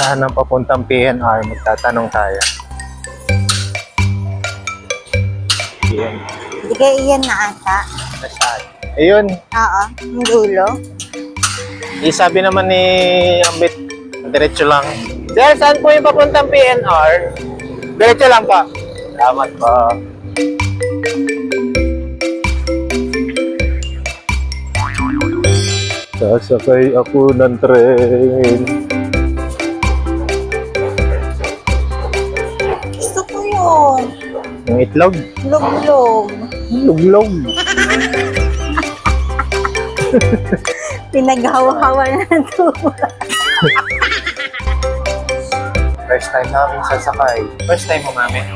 Saan ang papuntang PNR? Magtatanong tayo. PNR. Hindi kaya iyan na ata. Nasaan? Ayun. Oo, yung dulo. Eh, sabi naman ni Ambit, diretso lang. Sir, saan po yung papuntang PNR? Diretso lang pa. Salamat po. Sasakay ako ng tren. Yung itlog? Log-log. Luglog. Pinaghawa-hawa na ito. First time namin sasakay. First time mo, mami?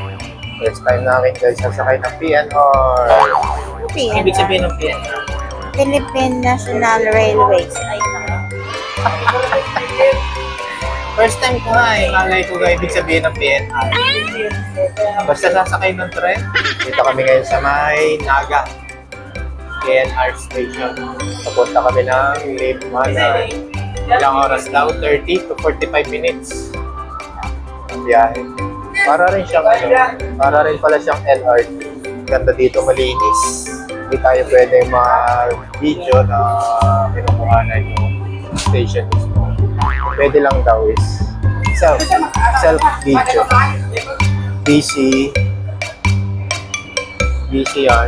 First time namin guys sasakay ng PNR. Ibig sabihin ng PNR? Philippine National Railways. Ay. First time ko nga eh. Malay ko nga ibig sabihin ng PNR. Basta sasakay ng tren. Dito kami ngayon sa may Naga. PNR station. Papunta kami ng Libmanan. Ilang oras daw? 30 to 45 minutes. Ang biyahe. Para rin siyang ano, para rin pala siyang LRT. Ganda dito malinis. Hindi tayo pwede mag-video na pinukuhanan yung station mismo. Pwede lang daw is self, self video. PC, VCR.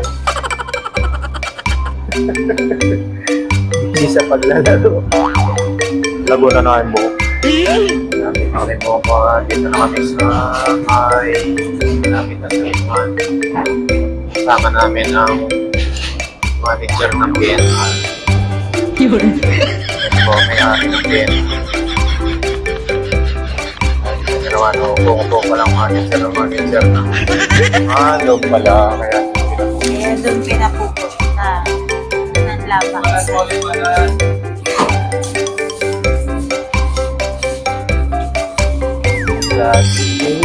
Busy sa paglalaro. Lago na na yung buhok. Malapit na kami buhok ko. Dito na kami sa may malapit na sa Iman. Kasama namin ang manager ng PNR. Yun. po, may ari ng PNR. Ginawa no, buko pa lang manager ng manager na. Ah, doon pala. Kaya Kaya doon pinapupunta ng labas. That's